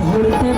ধরতে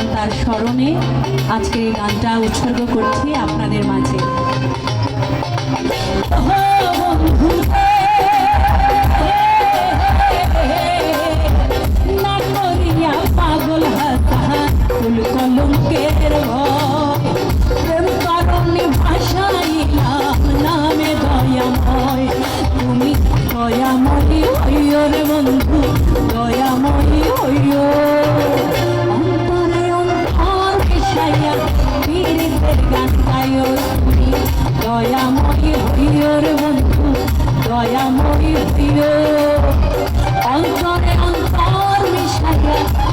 এবং তার স্মরণে আজকে এই গানটা উৎসর্গ করছি আপনাদের মাঝে। পাগল হাত কলঙ্কের ভয় দয়াময়ী হইয় রে বন্ধু দয়াময়ী হইয় অন্তরে অন্তর মিশাইয়া